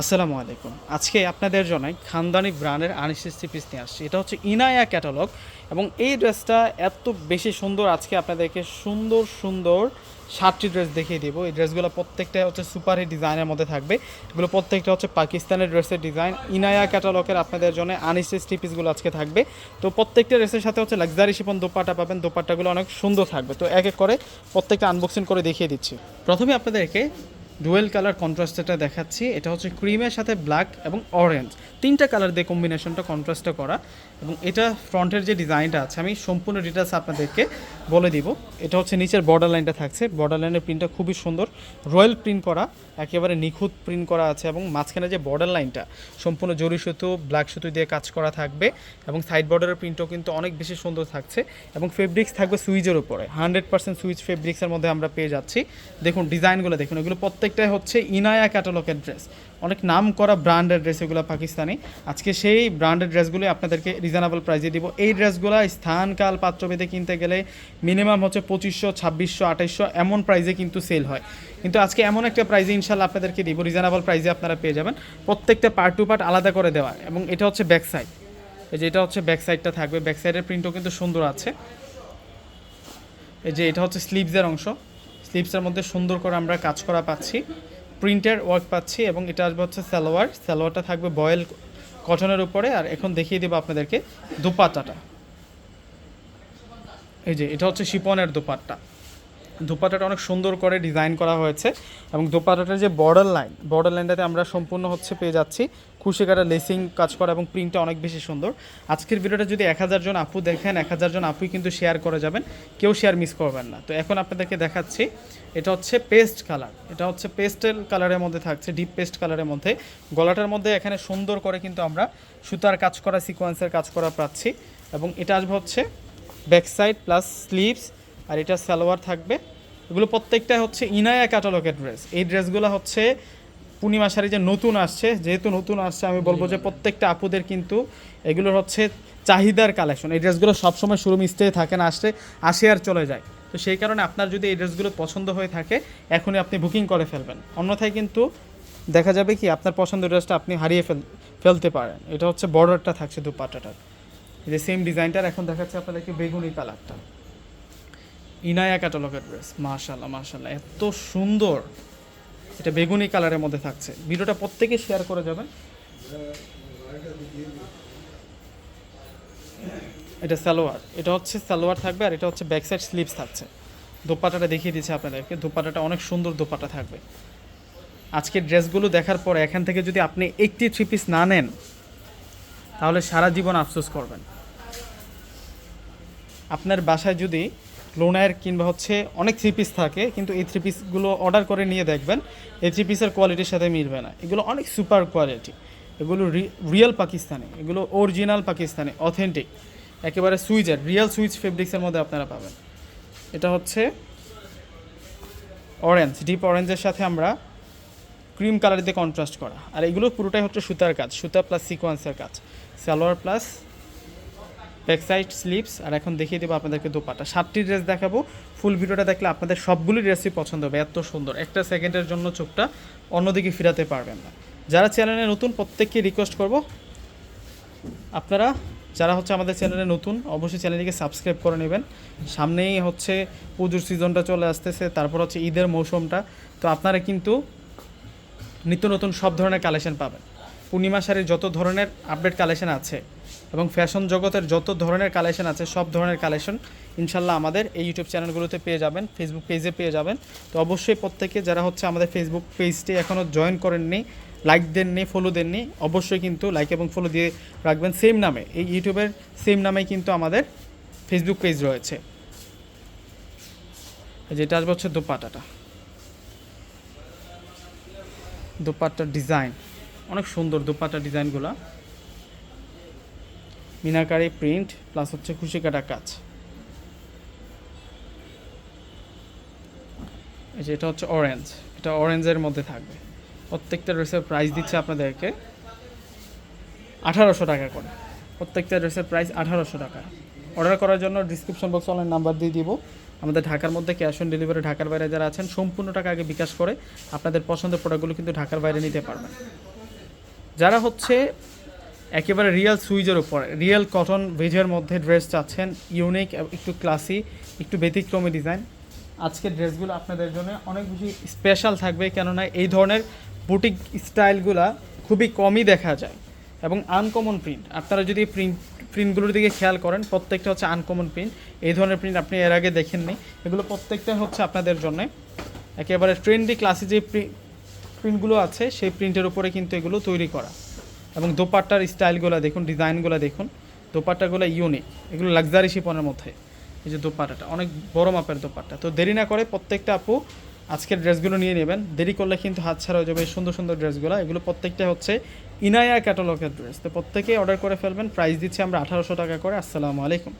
আসসালামু আলাইকুম। আজকে আপনাদের জন্য খানদানি ব্র্যান্ডের আনিসিসি পিস নিয়ে আসছি। এটা হচ্ছে ইনায়া ক্যাটালগ এবং এই ড্রেসটা এত বেশি সুন্দর আজকে আপনাদেরকে সুন্দর সুন্দর সাতটি ড্রেস দেখিয়ে দেবো। এই ড্রেসগুলো প্রত্যেকটা হচ্ছে সুপার হিট ডিজাইনের মধ্যে থাকবে। এগুলো প্রত্যেকটা হচ্ছে পাকিস্তানের ড্রেসের ডিজাইন। ইনায়া ক্যাটালগের আপনাদের জন্য আনিসিস পিসগুলো আজকে থাকবে। তো প্রত্যেকটা ড্রেসের সাথে হচ্ছে লাক্সারি শিপন দোপাটা পাবেন। দোপাট্টাগুলো অনেক সুন্দর থাকবে। তো এক এক করে প্রত্যেকটা আনবক্সিং করে দেখিয়ে দিচ্ছি। প্রথমে আপনাদেরকে ডুয়েল কালার কন্ট্রাস্টটা দেখাচ্ছি এটা হচ্ছে ক্রিমের সাথে ব্ল্যাক এবং অরেঞ্জ তিনটা কালার দিয়ে কম্বিনেশনটা কন্ট্রাস্টটা করা এবং এটা ফ্রন্টের যে ডিজাইনটা আছে, আমি সম্পূর্ণ ডিটেলস আপনাদেরকে বলে দিব। এটা হচ্ছে নিচের বর্ডার লাইনটা থাকছে। বর্ডার লাইনের প্রিন্টটা খুবই সুন্দর। রয়্যাল প্রিন্ট করা, একেবারে নিখুঁত প্রিন্ট করা আছে এবং মাঝখানে যে বর্ডার লাইনটা সম্পূর্ণ জরি সুতো ব্ল্যাক সুতো দিয়ে কাজ করা থাকবে এবং সাইড বর্ডারের প্রিন্টও কিন্তু অনেক বেশি সুন্দর থাকছে এবং ফেব্রিক্স থাকবে সুইচের উপরে। হান্ড্রেড পার্সেন্ট সুইচ ফেব্রিক্সের মধ্যে আমরা পেয়ে যাচ্ছি। দেখুন ডিজাইনগুলো দেখুন, এগুলো প্রত্যেকটাই হচ্ছে ইনায়া ক্যাটালগের ড্রেস অনেক নাম করা ব্র্যান্ডের ড্রেস এগুলো পাকিস্তানি। আজকে সেই ব্র্যান্ডের ড্রেসগুলো আপনাদেরকে রিজনেবল প্রাইসে দিব। এই ড্রেসগুলো স্থান কাল পাত্রভেদে কিনতে গেলে মিনিমাম হচ্ছে পঁচিশশো, ছাব্বিশশো, আঠাইশশো এমন প্রাইসে কিন্তু সেল হয়। কিন্তু আজকে এমন একটা প্রাইজে ইনশাল্লাহ আপনাদেরকে দিব রিজনেবল প্রাইসে আপনারা পেয়ে যাবেন। প্রত্যেকটা পার্ট টু পার্ট আলাদা করে দেওয়া। এবং এটা হচ্ছে ব্যাক সাইড এই যে এটা হচ্ছে ব্যাক সাইডটা থাকবে। ব্যাক সাইডের প্রিন্টও কিন্তু সুন্দর আছে। এই যে এটা হচ্ছে স্লিভসের অংশ। স্লিভসের মধ্যে সুন্দর করে আমরা কাজ করা পাচ্ছি। প্রিন্টের ওয়ার্ক পাচ্ছি এবং এটা আসবে হচ্ছে সালোয়ার সালোয়ারটা থাকবে বয়েল কটনের উপরে। আর এখন দেখিয়ে দেবো আপনাদেরকে দুপাট্টাটা। এই যে, এটা হচ্ছে শিপনের দুপাট্টা। দুপাটাটা অনেক সুন্দর করে ডিজাইন করা হয়েছে এবং দুপাটাটার যে বর্ডার লাইন বর্ডার লাইনটাতে আমরা সম্পূর্ণ হচ্ছে পেয়ে যাচ্ছি। খুশি কাটা লেসিং কাজ করা এবং প্রিন্টটা অনেক বেশি সুন্দর। আজকের ভিডিওটা যদি এক হাজার জন আপু দেখেন, এক হাজার জন আপুই কিন্তু শেয়ার করে যাবেন, কেউ শেয়ার মিস করবেন না। তো এখন আপনাদেরকে দেখাচ্ছি, এটা হচ্ছে পেস্ট কালার এটা হচ্ছে পেস্টেল কালারের মধ্যে থাকছে ডিপ পেস্ট কালারের মধ্যে। গলাটার মধ্যে এখানে সুন্দর করে কিন্তু আমরা সুতার কাজ করা সিকোয়েন্সের কাজ করা পাচ্ছি এবং এটা আসবে হচ্ছে ব্যাক সাইড প্লাস স্লিভস আর এটা সালোয়ার থাকবে। এগুলো প্রত্যেকটা হচ্ছে ইনায়া ক্যাটালগের ড্রেস এই ড্রেসগুলো হচ্ছে পূর্ণিমা শাড়ি যে নতুন আসছে, যেহেতু নতুন আসছে, আমি বলব যে প্রত্যেকটা আপুদের কিন্তু এগুলোর হচ্ছে চাহিদার কালেকশন এই ড্রেসগুলো সবসময় শুরু মিস্তে থাকে না আসতে আসে আর চলে যায়। তো সেই কারণে আপনার যদি এই ড্রেসগুলো পছন্দ হয়ে থাকে, এখনই আপনি বুকিং করে ফেলবেন। অন্যথায় কিন্তু দেখা যাবে কি, আপনার পছন্দের ড্রেসটা আপনি হারিয়ে ফেল, ফেলতে পারেন। এটা হচ্ছে বর্ডারটা থাকছে দুপাট্টাটার। এই যে সেম ডিজাইনটার এখন দেখাচ্ছে আপনাদেরকে বেগুনি কালারটা ইনায়া ক্যাটালগের ড্রেস মার্শাল্লাহ মার্শাল্লাহ এত সুন্দর। এটা বেগুনি কালারের মধ্যে থাকছে। ভিডিওটা প্রত্যেকে শেয়ার করে যাবেন। এটা সালোয়ার। এটা হচ্ছে সালোয়ার থাকবে আর এটা হচ্ছে ব্যাক সাইড স্লিভস থাকছে। দোপাটাটা দেখিয়ে দিচ্ছে আপনাদেরকে। দোপাটাটা অনেক সুন্দর দোপাটা থাকবে। আজকের ড্রেসগুলো দেখার পর এখান থেকে যদি আপনি একটি থ্রি পিস না নেন, তাহলে সারা জীবন আফসোস করবেন। আপনার বাসায় যদি লোনার কিংবা হচ্ছে অনেক থ্রি পিস থাকে, কিন্তু এই থ্রি পিসগুলো অর্ডার করে নিয়ে দেখবেন, এই থ্রি পিসের কোয়ালিটির সাথে মিলবে না। এগুলো অনেক সুপার কোয়ালিটি এগুলো রিয়েল পাকিস্তানি। এগুলো অরিজিনাল পাকিস্তানি অথেন্টিক একেবারে সুইজের রিয়েল সুইচ ফেব্রিক্সের মধ্যে আপনারা পাবেন। এটা হচ্ছে অরেঞ্জ ডিপ অরেঞ্জের সাথে আমরা ক্রিম কালার দিয়ে কন্ট্রাস্ট করা। আর এগুলো পুরোটাই হচ্ছে সুতার কাজ, সুতা প্লাস সিকোয়েন্সের কাজ। Salwar plus back side sleeves আর এখন দেখিয়ে দেবো আপনাদেরকে দোপাটা। সাতটি ড্রেস দেখাবো। ফুল ভিডিওটা দেখলে আপনাদের সবগুলি ড্রেসই পছন্দ হবে। এত সুন্দর। একটা সেকেন্ডের জন্য চোখটা অন্যদিকে ফিরাতে পারবেন না। যারা চ্যানেলে নতুন, প্রত্যেককে রিকোয়েস্ট করব। আপনারা, যারা হচ্ছে আমাদের চ্যানেলে নতুন, অবশ্যই চ্যানেলটিকে সাবস্ক্রাইব করে নেবেন। সামনেই হচ্ছে পুজোর সিজনটা চলে আসতেছে। তারপর হচ্ছে ঈদের মৌসুমটা। তো আপনারা কিন্তু নিত্য নতুন সব ধরনের কালেকশন পাবেন। পূর্ণিমা শাড়ির যত ধরনের আপডেট কালেকশন আছে এবং ফ্যাশন জগতের যত ধরনের কালেকশন আছে, সব ধরনের কালেকশন ইনশাল্লাহ আমাদের এই ইউটিউব চ্যানেলগুলোতে পেয়ে যাবেন ফেসবুক পেজে পেয়ে যাবেন। তো অবশ্যই প্রত্যেকে যারা হচ্ছে আমাদের ফেসবুক পেজটি এখনও জয়েন করেননি লাইক দেননি ফলো দেননি, অবশ্যই কিন্তু লাইক এবং ফলো দিয়ে রাখবেন। সেম নামে, এই ইউটিউবের সেম নামেই কিন্তু আমাদের ফেসবুক পেজ রয়েছে। যেটা আসবে হচ্ছে দোপাটাটা দোপাট্টার ডিজাইন অনেক সুন্দর দোপাট্টার ডিজাইনগুলো মিনাকারি প্রিন্ট, প্লাস হচ্ছে খুশি কাটা কাজ। যে এটা হচ্ছে অরেঞ্জ এটা অরেঞ্জের মধ্যে থাকবে। প্রত্যেকটা ড্রেসের প্রাইস দিচ্ছে আপনাদেরকে আঠারোশো টাকা করে। প্রত্যেকটা ড্রেসের প্রাইস আঠারোশো টাকা। অর্ডার করার জন্য ডিসক্রিপশন বক্সে অনলাইন নাম্বার দিয়ে দিব। আমাদের ঢাকার মধ্যে ক্যাশ অন ডেলিভারি ঢাকার বাইরে যারা আছেন, সম্পূর্ণ টাকা আগে বিকাশ করে আপনাদের পছন্দের প্রোডাক্টগুলো কিন্তু ঢাকার বাইরে নিতে পারবেন। যারা হচ্ছে একেবারে রিয়েল সুইজের উপর। রিয়েল কটন ভেজের মধ্যে ড্রেস চাচ্ছেন ইউনিক একটু ক্লাসি একটু ব্যতিক্রমী ডিজাইন আজকের ড্রেসগুলো আপনাদের জন্য অনেক বেশি স্পেশাল থাকবে, কেননা এই ধরনের বুটিক স্টাইলগুলা খুবই কমই দেখা যায় এবং আনকমন প্রিন্ট আপনারা যদি প্রিন্ট প্রিন্টগুলোর দিকে খেয়াল করেন, প্রত্যেকটা হচ্ছে আনকমন প্রিন্ট এই ধরনের প্রিন্ট আপনি এর আগে দেখেননি। এগুলো প্রত্যেকটা হচ্ছে আপনাদের জন্য একেবারে ট্রেন্ডি ক্লাসি যে প্রিন্টগুলো আছে, সেই প্রিন্টের উপরে কিন্তু এগুলো তৈরি করা। এবং দোপাট্টার স্টাইলগুলো দেখুন, ডিজাইনগুলো দেখুন। দোপাট্টাগুলো ইউনিক। এগুলো লাক্সারি শিপনের মধ্যে। এই যে দোপাট্টাটা, অনেক বড় মাপের দোপাট্টা। তো দেরি না করে প্রত্যেকটা আপু আজকের ড্রেসগুলো নিয়ে নেবেন। দেরি করলে কিন্তু হাত ছাড়া হয়ে যাবে এই সুন্দর সুন্দর ড্রেসগুলো। এগুলো প্রত্যেকটা হচ্ছে ইনায়া ক্যাটালগের ড্রেস। তো প্রত্যেকেই অর্ডার করে ফেলবেন। প্রাইস দিচ্ছি আমরা আঠারোশো টাকা করে। আসসালামু আলাইকুম।